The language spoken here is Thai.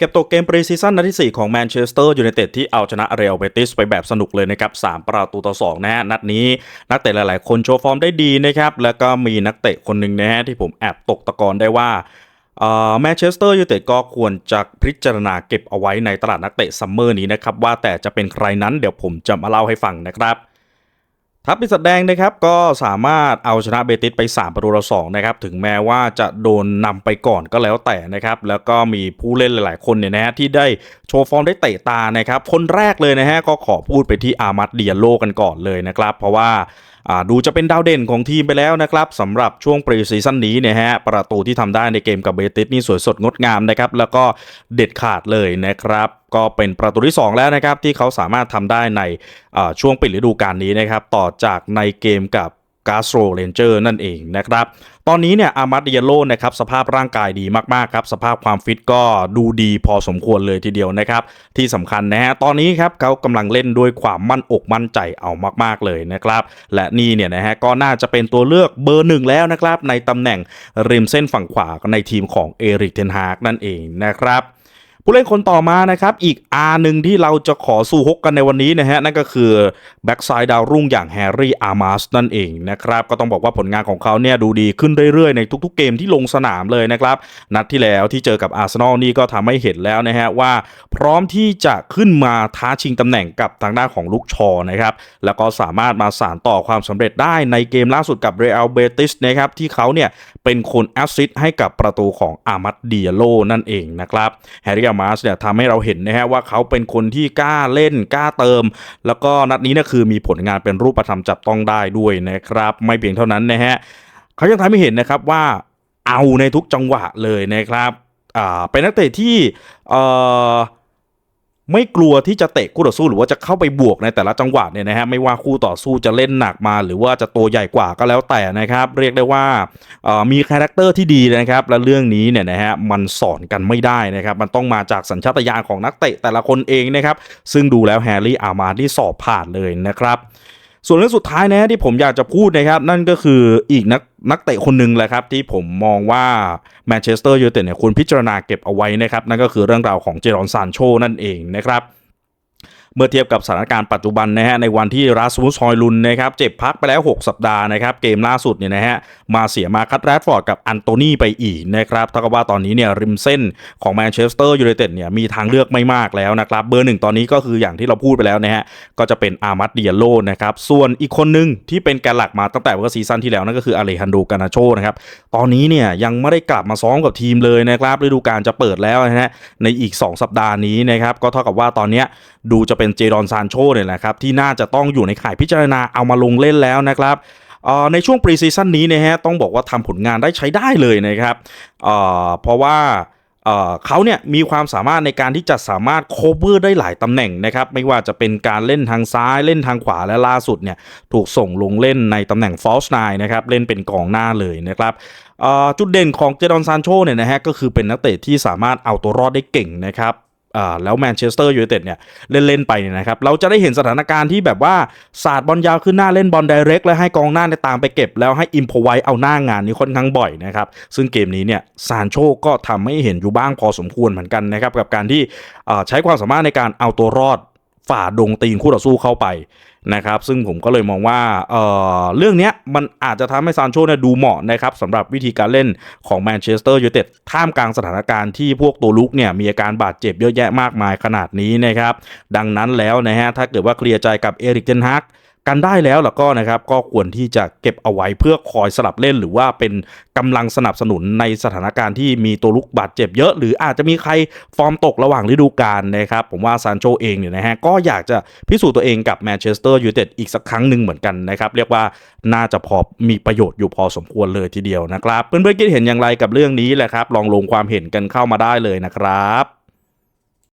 เก็บตกเกมปรีซีซั่นนัดที่ 4 ของแมนเชสเตอร์ยูไนเต็ดที่เอาชนะเรอัลเบติสไปแบบสนุกเลยนะครับ 3 ประตูต่อ 2 นะฮะ นัดนี้นักเตะหลาย ๆ คนโชว์ฟอร์มได้ดีนะครับ แล้วก็มีนักเตะคนหนึ่งนะฮะที่ผมแอบตกตะกอนได้ว่าแมนเชสเตอร์ยูไนเต็ดก็ควรจะพิจารณาเก็บเอาไว้ในตลาดนักเตะซัมเมอร์นี้นะครับ ว่าแต่จะเป็นใครนั้นเดี๋ยวผมจะมาเล่าให้ฟังนะครับ ทัพปีศาจแดงนะครับก็สามารถเอาชนะเบติสไป 3 ประตูต่อ2นะครับถึงแม้ว่าจะโดนนำไปก่อนก็แล้วแต่นะครับแล้วก็มีผู้เล่นหลาย ๆ คนเนี่ยนะฮะที่ได้โชว์ฟอร์มได้เตะตานะครับคนแรกเลยนะฮะก็ขอพูดไปที่อามัดเดียโลกันก่อนเลยนะครับเพราะว่า ดูจะเป็นดาวเด่นของทีมไปแล้วนะครับสำหรับช่วงปรีซีซั่นนี้เนี่ยฮะประตูที่ทำได้ในเกมกับเบติสนี่สวยสดงดงามนะครับแล้วก็เด็ดขาดเลยนะครับก็เป็นประตูที่ 2 แล้วนะครับที่เขาสามารถทำได้ในช่วงปิดฤดูกาลนี้นะครับต่อจากในเกมกับ กาสโตรเรนเจอร์นั่นเองนะครับ ตอนนี้เนี่ยอามาดเยโลนะครับสภาพร่างกายดีมากๆครับ สภาพความฟิตก็ดูดีพอสมควรเลยทีเดียวนะครับ ที่สำคัญนะฮะตอนนี้ครับเขากำลังเล่นด้วยความมั่นอกมั่นใจเอามากๆเลยนะครับ และนี่เนี่ยนะฮะก็น่าจะเป็นตัวเลือกเบอร์หนึ่งแล้วนะครับ ในตำแหน่งริมเส้นฝั่งขวาในทีมของเอริกเทนฮากนั่นเองนะครับ ผู้เล่นคนต่อมานะครับ อีก R หนึ่งที่เราจะขอสู้ฮกกันในวันนี้นะฮะ นั่นก็คือแบ็กไซด์ดาวรุ่งอย่างแฮร์รี่อาร์มาสนั่นเองนะครับ ก็ต้องบอกว่าผลงานของเขาเนี่ยดูดีขึ้นเรื่อยๆ ในทุกๆเกมที่ลงสนามเลยนะครับ นัดที่แล้วที่เจอกับอาร์เซนอลนี่ก็ทำให้เห็นแล้วนะฮะว่า พร้อมที่จะขึ้นมาท้าชิงตำแหน่งกับทางด้านของลูกชอนะครับแล้วก็สามารถมาสานต่อความสำเร็จได้ในเกมล่าสุดกับเรอัลเบติสนะครับที่เขาเนี่ยเป็นคนแอสซิสต์ให้กับประตูของอามัดเดียโลนั่นเองนะครับแฮร์รี่อามาสเนี่ยทำให้เราเห็นนะฮะว่าเขาเป็นคนที่กล้าเล่นกล้าเติม แล้วก็นัดนี้เนี่ยคือมีผลงานเป็นรูปธรรมจับต้องได้ด้วยนะครับ ไม่เพียงเท่านั้นนะฮะเขายังทำให้เห็นนะครับว่าเอาในทุกจังหวะเลยนะครับอ่าเป็นนักเตะที่เอ่อ ไม่กลัวที่จะเตะคู่ต่อสู้หรือว่าจะเข้าไปบวกในแต่ละจังหวะเนี่ยนะฮะไม่ว่าคู่ต่อสู้จะเล่นหนักมา หรือว่าจะตัวใหญ่กว่าก็แล้วแต่นะครับ เรียกได้ว่ามีคาแรคเตอร์ที่ดีนะครับและเรื่องนี้เนี่ยนะฮะมันสอนกันไม่ได้นะครับ มันต้องมาจากสัญชาตญาณของนักเตะแต่ละคนเองนะครับ ซึ่งดูแล้วแฮร์รี่อามาที่สอบผ่านเลยนะครับ ส่วนเรื่องสุดท้ายนะที่ผมอยากจะพูดนะครับ นั่นก็คืออีกนักนักเตะคนหนึ่งแหละครับ ที่ผมมองว่าแมนเชสเตอร์ยูไนเต็ดเนี่ยควรพิจารณาเก็บเอาไว้นะครับ นั่นก็คือเรื่องราวของเจรอนซานโชนั่นเองนะครับ เมื่อเทียบกับสถานการณ์ปัจจุบันนะฮะในวันที่ราสมุสฮอยลุนนะครับเจ็บพักไปแล้ว 6 สัปดาห์นะครับเกมล่าสุดเนี่ยนะฮะมาเสียมาคัตแรดฟอร์ดกับอันโตนีไปอีกนะครับเท่ากับว่าตอนนี้เนี่ยริมเส้นของแมนเชสเตอร์ยูไนเต็ดเนี่ยมีทางเลือกไม่มากแล้วนะครับเบอร์หนึ่งตอนนี้ก็คืออย่างที่เราพูดไปแล้วนะฮะก็จะเป็นอามัดเดียโลนะครับส่วนอีกคนนึงที่เป็นแกนหลักมาตั้งแต่เมื่อซีซั่นที่แล้วนั่นก็คืออเลฮันโดกานาโชนะครับตอนนี้เนี่ยยังไม่ได้กลับมาซ้อมกับทีมเลยนะครับฤดูกาลจะเปิดแล้วนะฮะในอีก 2 สัปดาห์นี้นะครับก็เท่ากับว่าตอนนี้ดูจะเป็นเจดอนซานโชเนี่ยแหละครับที่น่าจะต้องอยู่ในข่ายพิจารณาเอามาลงเล่นแล้วนะครับในช่วงปรีซีซั่นนี้นะฮะต้องบอกว่าทำผลงานได้ใช้ได้เลยนะครับเพราะว่าเขาเนี่ยมีความสามารถในการที่จะสามารถโคเวอร์ได้หลายตำแหน่งนะครับไม่ว่าจะเป็นการเล่นทางซ้ายเล่นทางขวาและล่าสุดเนี่ยถูกส่งลงเล่นในตำแหน่งฟอลส์ไนนะครับเล่นเป็นกองหน้าเลยนะครับจุดเด่นของเจดอนซานโชเนี่ยนะฮะก็คือเป็นนักเตะที่สามารถเอาตัวรอดได้เก่งนะครับ แล้วแมนเชสเตอร์ยูไนเต็ดเนี่ยเล่น ๆ ไปเนี่ยนะครับ เราจะได้เห็นสถานการณ์ที่แบบว่าศาสตร์บอลยาวขึ้นหน้าเล่นบอลไดเรกแล้วให้กองหน้าในตามไปเก็บ แล้วให้อิมพอไวเอาหน้างานนี้ค่อนข้างบ่อยนะครับ ซึ่งเกมนี้เนี่ยซานโชก็ทำให้เห็นอยู่บ้างพอสมควรเหมือนกันนะครับ กับการที่ใช้ความสามารถในการเอาตัวรอด ฝ่าดงตีนคู่ต่อสู้เข้าไปนะครับ ซึ่งผมก็เลยมองว่าเเรื่องนี้มันอาจจะทำให้ซานโชเนี่ยดูเหมาะนะครับสำหรับวิธีการเล่นของแมนเชสเตอร์ยูไนเต็ดท่ามกลางสถานการณ์ที่พวกตัวลุกเนี่ยมีอาการบาดเจ็บเยอะแยะมากมายขนาดนี้นะครับ ดังนั้นแล้วนะฮะถ้าเกิดว่าเคลียร์ใจกับเอริกเจนฮัก กันได้แล้วแล้วก็นะครับก็ควรที่จะเก็บเอาไว้เพื่อคอยสลับเล่น หรือว่าเป็นกำลังสนับสนุนในสถานการณ์ที่มีตัวลุกบาดเจ็บเยอะ หรืออาจจะมีใครฟอร์มตกระหว่างฤดูกาลนะครับ ผมว่าซานโชเองเนี่ยนะฮะก็อยากจะพิสูจน์ตัวเองกับแมนเชสเตอร์ยูไนเต็ดอีกสักครั้งหนึ่งเหมือนกันนะครับเรียกว่าน่าจะพอมีประโยชน์อยู่พอสมควรเลยทีเดียวนะครับ เพื่อนๆคิดเห็นอย่างไรกับเรื่องนี้แหละครับ ลองลงความเห็นกันเข้ามาได้เลยนะครับ